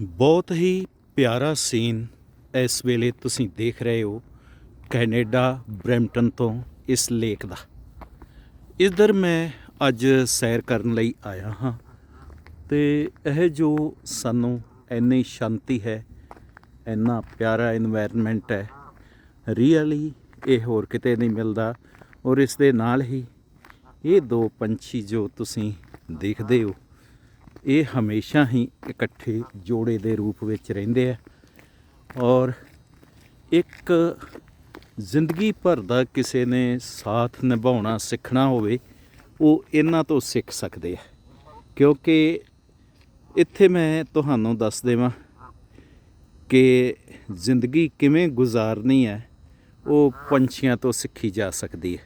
ਬਹੁਤ ਹੀ ਪਿਆਰਾ ਸੀਨ ਇਸ ਵੇਲੇ ਤੁਸੀਂ ਦੇਖ ਰਹੇ ਹੋ ਕੈਨੇਡਾ ਬ੍ਰੈਂਪਟਨ ਤੋਂ ਇਸ ਲੇਕ ਦਾ। ਇਧਰ ਮੈਂ ਅੱਜ ਸੈਰ ਕਰਨ ਲਈ ਆਇਆ ਹਾਂ ਤੇ ਇਹ ਜੋ ਸਾਨੂੰ ਇੰਨੀ ਸ਼ਾਂਤੀ ਹੈ, ਇੰਨਾ ਪਿਆਰਾ এনवायरमेंट ਹੈ ਰੀਅਲੀ ਇਹ ਹੋਰ ਕਿਤੇ ਨਹੀਂ ਮਿਲਦਾ ਔਰ ਇਸ ਦੇ ਨਾਲ ਹੀ ਇਹ ਦੋ ਪੰਛੀ ਜੋ ਤੁਸੀਂ ਦੇਖਦੇ ਹੋ ਇਹ ਹਮੇਸ਼ਾ ਹੀ ਇਕੱਠੇ ਜੋੜੇ ਦੇ ਰੂਪ ਵਿੱਚ ਰਹਿੰਦੇ ਆ। ਔਰ ਇੱਕ ਜ਼ਿੰਦਗੀ ਭਰ ਦਾ ਕਿਸੇ ਨੇ ਸਾਥ ਨਿਭਾਉਣਾ, ਸਿੱਖਣਾ ਹੋਵੇ, ਉਹ ਇਹਨਾਂ ਤੋਂ ਸਿੱਖ ਸਕਦੇ ਆ। ਕਿਉਂਕਿ ਇੱਥੇ ਮੈਂ ਤੁਹਾਨੂੰ ਦੱਸ ਦੇਵਾਂ ਕਿ ਜ਼ਿੰਦਗੀ ਕਿਵੇਂ ਗੁਜ਼ਾਰਨੀ ਹੈ, ਉਹ ਪੰਛੀਆਂ ਤੋਂ ਸਿੱਖੀ ਜਾ ਸਕਦੀ ਹੈ।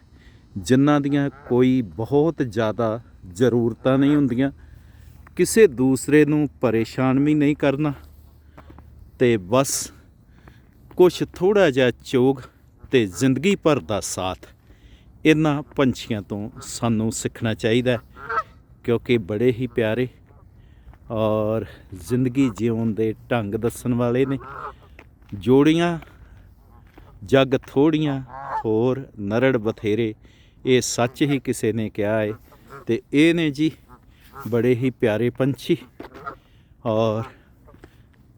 ਜਿਨ੍ਹਾਂ ਦੀਆਂ ਕੋਈ ਬਹੁਤ ਜ਼ਿਆਦਾ ਜ਼ਰੂਰਤਾਂ ਨਹੀਂ ਹੁੰਦੀਆਂ ਕਿਸੇ ਦੂਸਰੇ ਨੂੰ ਪਰੇਸ਼ਾਨ ਵੀ ਨਹੀਂ ਕਰਨਾ। ਤੇ ਬਸ ਕੁਛ ਥੋੜਾ ਜਿਹਾ ਚੋਗ ਤੇ ਜ਼ਿੰਦਗੀ ਭਰ ਦਾ ਸਾਥ ਇਹਨਾਂ ਪੰਛੀਆਂ ਤੋਂ ਸਾਨੂੰ ਸਿੱਖਣਾ ਚਾਹੀਦਾ ਕਿਉਂਕਿ ਬੜੇ ਹੀ ਪਿਆਰੇ ਔਰ ਜ਼ਿੰਦਗੀ ਜਿਉਣ ਦੇ ਢੰਗ ਦੱਸਣ ਵਾਲੇ ਨੇ। ਜੋੜੀਆਂ, ਜੱਗ ਥੋੜੀਆਂ, ਹੋਰ ਨਰੜ ਬਥੇਰੇ, ਇਹ ਸੱਚ ਹੀ ਕਿਸੇ ਨੇ ਕਿਹਾ ਹੈ ਤੇ ਇਹ ਨੇ ਜੀ ਬੜੇ ਹੀ ਪਿਆਰੇ ਪੰਛੀ। ਔਰ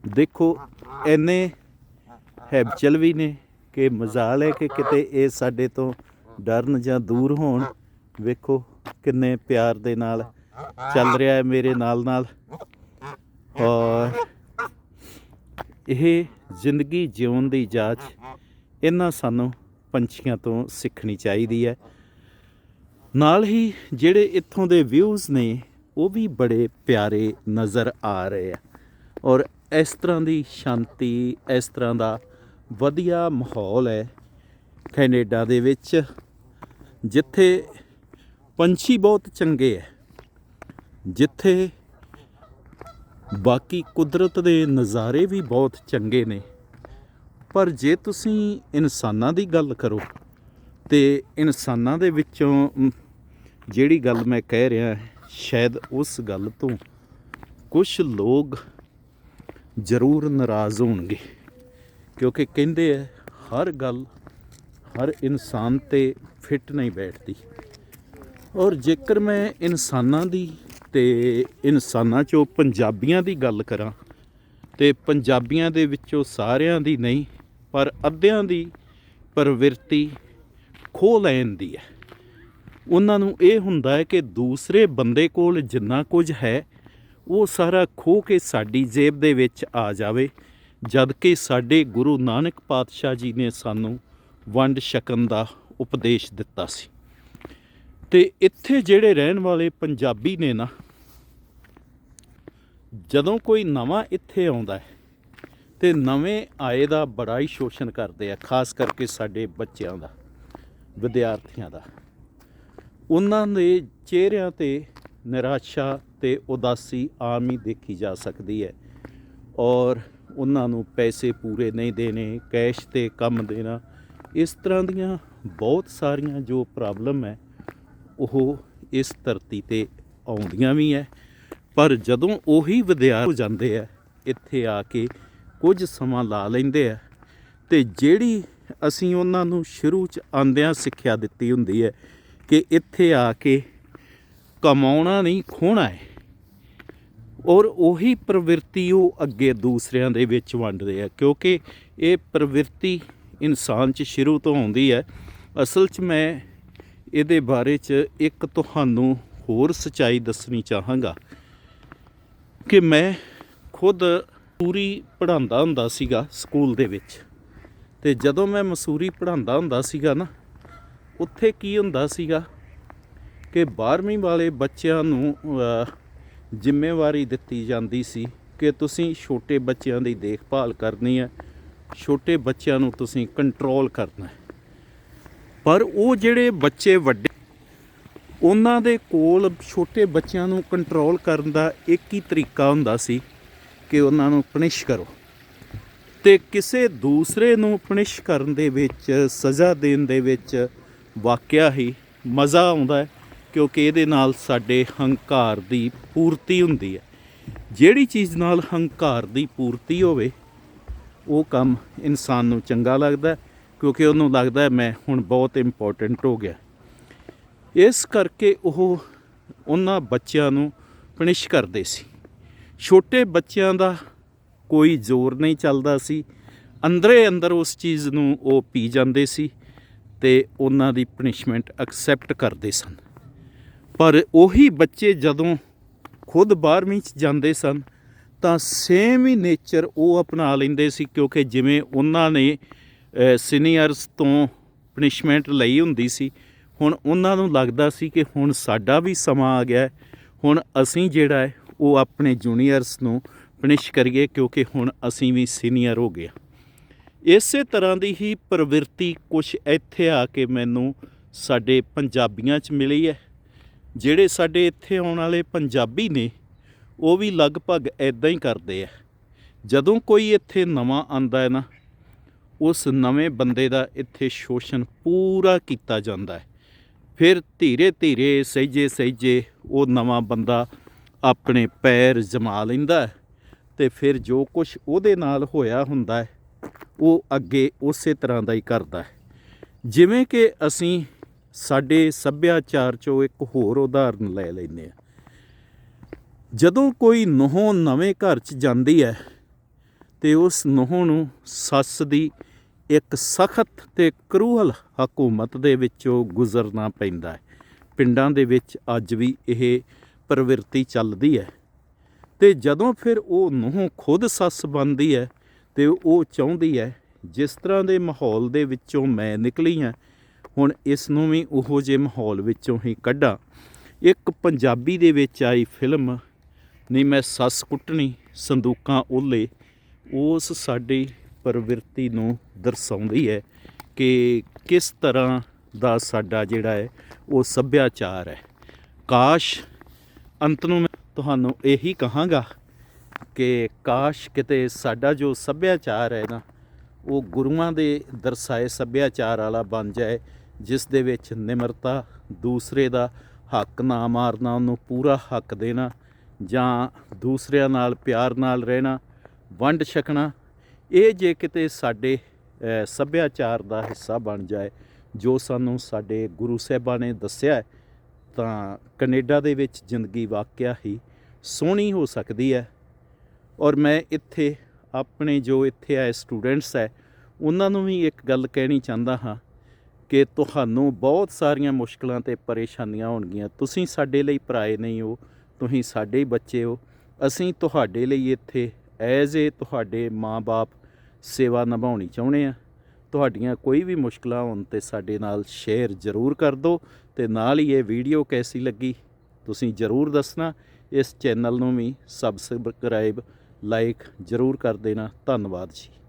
ਦੇਖੋ ਐਨੇ ਹੈਬਚਲ ਵੀ ਨੇ ਕਿ ਮਜ਼ਾਲ ਹੈ ਕਿ ਕਿਤੇ ਇਹ ਸਾਡੇ ਤੋਂ ਡਰਨ ਜਾਂ ਦੂਰ ਹੋਣ। ਵੇਖੋ ਕਿੰਨੇ ਪਿਆਰ ਦੇ ਨਾਲ ਚੱਲ ਰਿਹਾ ਹੈ ਮੇਰੇ ਨਾਲ ਨਾਲ ਔਰ ਇਹ ਜ਼ਿੰਦਗੀ ਜਿਉਣ ਦੀ ਜਾਂਚ ਇਹਨਾਂ ਸਾਨੂੰ ਪੰਛੀਆਂ ਤੋਂ ਸਿੱਖਣੀ ਚਾਹੀਦੀ ਹੈ। ਨਾਲ ਹੀ ਜਿਹੜੇ ਇੱਥੋਂ ਦੇ ਵਿਊਜ਼ ਨੇ ਉਹ ਵੀ ਬੜੇ ਪਿਆਰੇ ਨਜ਼ਰ ਆ ਰਹੇ ਆ। ਔਰ ਇਸ ਤਰ੍ਹਾਂ ਦੀ ਸ਼ਾਂਤੀ, ਇਸ ਤਰ੍ਹਾਂ ਦਾ ਵਧੀਆ ਮਾਹੌਲ ਹੈ ਕੈਨੇਡਾ ਦੇ ਵਿੱਚ, ਜਿੱਥੇ ਪੰਛੀ ਬਹੁਤ ਚੰਗੇ ਹੈ ਜਿੱਥੇ ਬਾਕੀ ਕੁਦਰਤ ਦੇ ਨਜ਼ਾਰੇ ਵੀ ਬਹੁਤ ਚੰਗੇ ਨੇ। ਪਰ ਜੇ ਤੁਸੀਂ ਇਨਸਾਨਾਂ ਦੀ ਗੱਲ ਕਰੋ ਤੇ ਇਨਸਾਨਾਂ ਦੇ ਵਿੱਚੋਂ ਜਿਹੜੀ ਗੱਲ ਮੈਂ ਕਹਿ ਰਿਹਾ ਸ਼ਾਇਦ ਉਸ ਗੱਲ ਤੋਂ ਕੁਝ ਲੋਕ ਜ਼ਰੂਰ ਨਾਰਾਜ਼ ਹੋਣਗੇ, ਕਿਉਂਕਿ ਕਹਿੰਦੇ ਆ, ਹਰ ਗੱਲ, ਹਰ ਇਨਸਾਨ ਤੇ ਫਿੱਟ ਨਹੀਂ ਬੈਠਦੀ। ਔਰ ਜੇਕਰ ਮੈਂ ਇਨਸਾਨਾਂ ਦੀ ਤੇ ਇਨਸਾਨਾਂ ਚੋਂ ਪੰਜਾਬੀਆਂ ਦੀ ਗੱਲ ਕਰਾਂ, ਤੇ ਪੰਜਾਬੀਆਂ ਦੇ ਵਿੱਚੋਂ ਸਾਰਿਆਂ ਦੀ ਨਹੀਂ, ਪਰ ਅੱਧਿਆਂ ਦੀ ਪ੍ਰਵਿਰਤੀ ਖੋ ਲੈਣ ਦੀ ਹੈ। ਉਹਨਾਂ ਨੂੰ ਇਹ ਹੁੰਦਾ ਹੈ ਕਿ ਦੂਸਰੇ ਬੰਦੇ ਕੋਲ ਜਿੰਨਾ ਕੁਝ ਹੈ, ਉਹ ਸਾਰਾ ਖੋਹ ਕੇ ਸਾਡੀ ਜੇਬ ਦੇ ਵਿੱਚ ਆ ਜਾਵੇ, ਜਦ ਕਿ ਸਾਡੇ ਗੁਰੂ ਨਾਨਕ ਪਾਤਸ਼ਾਹ ਜੀ ਨੇ ਸਾਨੂੰ ਵੰਡ ਛਕਣ ਦਾ ਉਪਦੇਸ਼ ਦਿੱਤਾ ਸੀ। ਤੇ ਇੱਥੇ ਜਿਹੜੇ ਰਹਿਣ ਵਾਲੇ ਪੰਜਾਬੀ ਨੇ ਨਾ, ਜਦੋਂ ਕੋਈ ਨਵਾਂ ਇੱਥੇ ਆਉਂਦਾ ਹੈ, ਤੇ ਨਵੇਂ ਆਏ ਦਾ ਬੜਾ ਹੀ ਸ਼ੋਸ਼ਣ ਕਰਦੇ ਆ, ਖਾਸ ਕਰਕੇ ਸਾਡੇ ਬੱਚਿਆਂ ਦਾ, ਵਿਦਿਆਰਥੀਆਂ ਦਾ। ਉਹਨਾਂ ਦੇ ਚਿਹਰਿਆਂ ਤੇ ਨਿਰਾਸ਼ਾ ਤੇ ਉਦਾਸੀ ਆਮ ਹੀ ਦੇਖੀ ਜਾ ਸਕਦੀ ਹੈ ਔਰ ਉਹਨਾਂ ਨੂੰ ਪੈਸੇ ਪੂਰੇ ਨਹੀਂ ਦੇਣੇ, ਕੈਸ਼ ਤੇ ਕੰਮ ਦੇਣਾ, ਇਸ ਤਰ੍ਹਾਂ ਦੀਆਂ ਬਹੁਤ ਸਾਰੀਆਂ ਜੋ ਪ੍ਰੋਬਲਮ ਹੈ, ਉਹ ਇਸ ਧਰਤੀ ਤੇ ਆਉਂਦੀਆਂ ਵੀ ਹੈ। ਪਰ ਜਦੋਂ ਉਹੀ ਵਿਦਿਆਰਥੀ ਹੋ ਜਾਂਦੇ ਆ, ਇੱਥੇ ਆ ਕੇ ਕੁਝ ਸਮਾਂ ਲਾ ਲੈਂਦੇ ਆ ਤੇ ਜਿਹੜੀ ਅਸੀਂ ਉਹਨਾਂ ਨੂੰ ਸ਼ੁਰੂ ਚ ਆਂਦਿਆਂ ਸਿੱਖਿਆ ਦਿੱਤੀ ਹੁੰਦੀ ਹੈ ਕਿ ਇੱਥੇ ਆ ਕੇ ਕਮਾਉਣਾ ਨਹੀਂ, ਖੋਣਾ ਹੈ। ਔਰ ਉਹੀ ਪ੍ਰਵਿਰਤੀ ਉਹ ਅੱਗੇ ਦੂਸਰਿਆਂ ਦੇ ਵਿੱਚ ਵੰਡਦੇ ਆ, ਕਿਉਂਕਿ ਇਹ ਪ੍ਰਵਿਰਤੀ ਇਨਸਾਨ 'ਚ ਸ਼ੁਰੂ ਤੋਂ ਆਉਂਦੀ ਹੈ। ਅਸਲ 'ਚ ਮੈਂ ਇਹਦੇ ਬਾਰੇ 'ਚ ਇੱਕ ਤੁਹਾਨੂੰ ਹੋਰ ਸਚਾਈ ਦੱਸਣੀ ਚਾਹਾਂਗਾ ਕਿ ਮੈਂ ਖੁਦ ਪੂਰੀ ਪੜ੍ਹਾਉਂਦਾ ਹੁੰਦਾ ਸੀਗਾ ਸਕੂਲ ਦੇ ਵਿੱਚ। ਤੇ ਜਦੋਂ ਮੈਂ ਮਸੂਰੀ ਪੜ੍ਹਾਉਂਦਾ ਹੁੰਦਾ ਸੀਗਾ ਨਾ ਉੱਥੇ ਕੀ ਹੁੰਦਾ ਸੀਗਾ ਕਿ 12ਵੀਂ ਵਾਲੇ ਬੱਚਿਆਂ ਨੂੰ ਜ਼ਿੰਮੇਵਾਰੀ ਦਿੱਤੀ ਜਾਂਦੀ ਸੀ ਕਿ ਤੁਸੀਂ ਛੋਟੇ ਬੱਚਿਆਂ ਦੀ ਦੇਖਭਾਲ ਕਰਨੀ ਹੈ, ਛੋਟੇ ਬੱਚਿਆਂ ਨੂੰ ਤੁਸੀਂ ਕੰਟਰੋਲ ਕਰਨਾ ਹੈ। ਪਰ ਉਹ ਜਿਹੜੇ ਬੱਚੇ ਵੱਡੇ, ਉਹਨਾਂ ਦੇ ਕੋਲ ਛੋਟੇ ਬੱਚਿਆਂ ਨੂੰ ਕੰਟਰੋਲ ਕਰਨ ਦਾ ਇੱਕ ਹੀ ਤਰੀਕਾ ਹੁੰਦਾ ਸੀ ਕਿ ਉਹਨਾਂ ਨੂੰ ਪਨਿਸ਼ ਕਰੋ। ਤੇ ਕਿਸੇ ਦੂਸਰੇ ਨੂੰ ਪਨਿਸ਼ ਕਰਨ ਦੇ ਵਿੱਚ, ਸਜ਼ਾ ਦੇਣ ਦੇ ਵਿੱਚ ਵਾਕਿਆ ਹੀ ਮਜ਼ਾ ਆਉਂਦਾ ਹੈ, ਕਿਉਂਕਿ ਇਹਦੇ ਨਾਲ ਸਾਡੇ ਹੰਕਾਰ ਦੀ ਪੂਰਤੀ ਹੁੰਦੀ ਹੈ। ਜਿਹੜੀ ਚੀਜ਼ ਨਾਲ ਹੰਕਾਰ ਦੀ ਪੂਰਤੀ ਹੋਵੇ, ਉਹ ਕੰਮ ਇਨਸਾਨ ਨੂੰ ਚੰਗਾ ਲੱਗਦਾ ਕਿਉਂਕਿ ਉਹਨੂੰ ਲੱਗਦਾ ਮੈਂ ਹੁਣ ਬਹੁਤ ਇੰਪੋਰਟੈਂਟ ਹੋ ਗਿਆ। ਇਸ ਕਰਕੇ ਉਹ ਉਹਨਾਂ ਬੱਚਿਆਂ ਨੂੰ ਪਨਿਸ਼ ਕਰਦੇ ਸੀ। ਛੋਟੇ ਬੱਚਿਆਂ ਦਾ ਕੋਈ ਜ਼ੋਰ ਨਹੀਂ ਚੱਲਦਾ ਸੀ। ਅੰਦਰੇ ਅੰਦਰ ਉਸ ਚੀਜ਼ ਨੂੰ ਉਹ ਪੀ ਜਾਂਦੇ ਸੀ। ਤੇ ਉਹਨਾਂ ਦੀ ਪਨਿਸ਼ਮੈਂਟ ਐਕਸੈਪਟ ਕਰਦੇ ਸਨ। ਪਰ ਉਹੀ ਬੱਚੇ ਜਦੋਂ ਖੁਦ 12ਵੀਂ ਚ ਜਾਂਦੇ ਸਨ, ਤਾਂ ਸੇਮ ਹੀ ਨੇਚਰ ਉਹ ਅਪਣਾ ਲੈਂਦੇ ਸੀ, ਕਿਉਂਕਿ ਜਿਵੇਂ ਉਹਨਾਂ ਨੇ ਸੀਨੀਅਰਸ ਤੋਂ ਪਨਿਸ਼ਮੈਂਟ ਲਈ ਹੁੰਦੀ ਸੀ, ਹੁਣ ਉਹਨਾਂ ਨੂੰ ਲੱਗਦਾ ਸੀ ਕਿ ਹੁਣ ਸਾਡਾ ਵੀ ਸਮਾਂ ਆ ਗਿਆ ਹੁਣ ਅਸੀਂ ਜਿਹੜਾ ਹੈ, ਉਹ ਆਪਣੇ ਜੂਨੀਅਰਸ ਨੂੰ ਪਨਿਸ਼ ਕਰੀਏ, ਕਿਉਂਕਿ ਹੁਣ ਅਸੀਂ ਵੀ ਸੀਨੀਅਰ ਹੋ ਗਏ ਇਸੇ ਤਰ੍ਹਾਂ ਦੀ ਹੀ ਪ੍ਰਵਿਰਤੀ ਕੁਝ ਇੱਥੇ ਆ ਕੇ ਮੈਨੂੰ ਸਾਡੇ ਪੰਜਾਬੀਆਂ 'ਚ ਮਿਲੀ ਹੈ। ਜਿਹੜੇ ਸਾਡੇ ਇੱਥੇ ਆਉਣ ਵਾਲੇ ਪੰਜਾਬੀ ਨੇ, ਉਹ ਵੀ ਲਗਭਗ ਐਦਾਂ ਹੀ ਕਰਦੇ ਆ। ਜਦੋਂ ਕੋਈ ਇੱਥੇ ਨਵਾਂ ਆਂਦਾ ਹੈ ਨਾ, ਉਸ ਨਵੇਂ ਬੰਦੇ ਦਾ ਇੱਥੇ ਸ਼ੋਸ਼ਣ ਪੂਰਾ ਕੀਤਾ ਜਾਂਦਾ ਹੈ। ਫਿਰ ਧੀਰੇ ਧੀਰੇ, ਸਹਿਜੇ ਸਹਿਜੇ ਉਹ ਨਵਾਂ ਬੰਦਾ ਆਪਣੇ ਪੈਰ ਜਮਾ ਲੈਂਦਾ ਹੈ ਤੇ ਫਿਰ ਜੋ ਕੁਝ ਉਹਦੇ ਨਾਲ ਹੋਇਆ ਹੁੰਦਾ ਹੈ ਉਹ ਅੱਗੇ ਉਸੇ ਤਰ੍ਹਾਂ ਦਾ ਹੀ ਕਰਦਾ ਹੈ। ਜਿਵੇਂ ਕਿ ਅਸੀਂ ਸਾਡੇ ਸੱਭਿਆਚਾਰ ਚੋਂ ਇੱਕ ਹੋਰ ਉਦਾਹਰਨ ਲੈ ਲੈਂਦੇ ਹਾਂ। ਜਦੋਂ ਕੋਈ ਨਹੁੰ ਨਵੇਂ ਘਰ 'ਚ ਜਾਂਦੀ ਹੈ ਤੇ ਉਸ ਨਹੁੰ ਨੂੰ ਸੱਸ ਦੀ ਇੱਕ ਸਖਤ ਤੇ ਕਰੂਹਲ ਹਕੂਮਤ ਦੇ ਵਿੱਚੋਂ ਗੁਜ਼ਰਨਾ ਪੈਂਦਾ ਹੈ। ਪਿੰਡਾਂ ਦੇ ਵਿੱਚ ਅੱਜ ਵੀ ਇਹ ਪ੍ਰਵਿਰਤੀ ਚੱਲਦੀ ਹੈ। ਤੇ ਜਦੋਂ ਫਿਰ ਉਹ ਨੂੰਹ ਖੁਦ ਸੱਸ ਬਣਦੀ ਹੈ ਤੇ ਉਹ ਚਾਹੁੰਦੀ ਹੈ, ਜਿਸ ਤਰ੍ਹਾਂ ਦੇ ਮਾਹੌਲ ਦੇ ਵਿੱਚੋਂ ਮੈਂ ਨਿਕਲੀ ਹਾਂ, ਹੁਣ ਇਸ ਨੂੰ ਵੀ ਉਹੋ ਜਿਹੇ ਮਾਹੌਲ ਵਿੱਚੋਂ ਹੀ ਕੱਢਾਂ। ਇੱਕ ਪੰਜਾਬੀ ਦੇ ਵਿੱਚ ਆਈ ਫਿਲਮ ਨਹੀਂ ਮੈਂ ਸੱਸ ਕੁੱਟਣੀ, ਸੰਦੂਕਾਂ ਓਲੇ। ਉਸ ਸਾਡੀ ਪ੍ਰਵਿਰਤੀ ਨੂੰ ਦਰਸਾਉਂਦੀ ਹੈ ਕਿ ਕਿਸ ਤਰ੍ਹਾਂ ਦਾ ਸਾਡਾ ਜਿਹੜਾ ਹੈ, ਉਹ ਸੱਭਿਆਚਾਰ ਹੈ। ਕਾਸ਼ ਅੰਤ ਨੂੰ ਮੈਂ ਤੁਹਾਨੂੰ ਇਹੀ ਕਹਾਂਗਾ ਕਿ ਕਾਸ਼ ਕਿਤੇ ਸਾਡਾ ਜੋ ਸੱਭਿਆਚਾਰ ਹੈ ਨਾ ਉਹ ਗੁਰੂਆਂ ਦੇ ਦਰਸਾਏ ਸੱਭਿਆਚਾਰ ਵਾਲਾ ਬਣ ਜਾਏ, ਜਿਸ ਦੇ ਵਿੱਚ ਨਿਮਰਤਾ, ਦੂਸਰੇ ਦਾ ਹੱਕ ਨਾ ਮਾਰਨਾ, ਉਹਨੂੰ ਪੂਰਾ ਹੱਕ ਦੇਣਾ, ਜਾਂ ਦੂਸਰਿਆਂ ਨਾਲ ਪਿਆਰ ਨਾਲ ਰਹਿਣਾ, ਵੰਡ ਛਕਣਾ, ਇਹ ਜੇ ਕਿਤੇ ਸਾਡੇ ਸੱਭਿਆਚਾਰ ਦਾ ਹਿੱਸਾ ਬਣ ਜਾਏ, ਜੋ ਸਾਨੂੰ ਸਾਡੇ ਗੁਰੂ ਸਾਹਿਬਾਂ ਨੇ ਦੱਸਿਆ ਤਾਂ ਕੈਨੇਡਾ ਦੇ ਵਿੱਚ ਜ਼ਿੰਦਗੀ ਵਾਕਿਆ ਹੀ ਸੋਹਣੀ ਹੋ ਸਕਦੀ ਹੈ। ਔਰ ਮੈਂ ਇੱਥੇ ਆਪਣੇ ਜੋ ਇੱਥੇ ਆਏ ਸਟੂਡੈਂਟਸ ਹੈ, ਉਹਨਾਂ ਨੂੰ ਵੀ ਇੱਕ ਗੱਲ ਕਹਿਣੀ ਚਾਹੁੰਦਾ ਹਾਂ ਕਿ ਤੁਹਾਨੂੰ ਬਹੁਤ ਸਾਰੀਆਂ ਮੁਸ਼ਕਲਾਂ ਤੇ ਪਰੇਸ਼ਾਨੀਆਂ ਹੋਣਗੀਆਂ। ਤੁਸੀਂ ਸਾਡੇ ਲਈ ਪਰਾਏ ਨਹੀਂ ਹੋ, ਤੁਸੀਂ ਸਾਡੇ ਹੀ ਬੱਚੇ ਹੋ। ਅਸੀਂ ਤੁਹਾਡੇ ਲਈ ਇੱਥੇ ਐਜ਼ ਏ ਤੁਹਾਡੇ ਮਾਂ-ਬਾਪ ਸੇਵਾ ਨਿਭਾਉਣੀ ਚਾਹੁੰਦੇ ਆ ਤੁਹਾਡੀਆਂ ਕੋਈ ਵੀ ਮੁਸ਼ਕਲਾਂ ਹੋਣ ਤੇ ਸਾਡੇ ਨਾਲ ਸ਼ੇਅਰ ਜ਼ਰੂਰ ਕਰ ਦਿਓ ਤੇ ਨਾਲ ਹੀ ਇਹ ਵੀਡੀਓ ਕੈਸੀ ਲੱਗੀ, ਤੁਸੀਂ ਜ਼ਰੂਰ ਦੱਸਣਾ। ਇਸ ਚੈਨਲ ਨੂੰ ਵੀ ਸਬਸਕ੍ਰਾਈਬ ਲਾਈਕ ਜ਼ਰੂਰ ਕਰ ਦੇਣਾ। ਧੰਨਵਾਦ ਜੀ।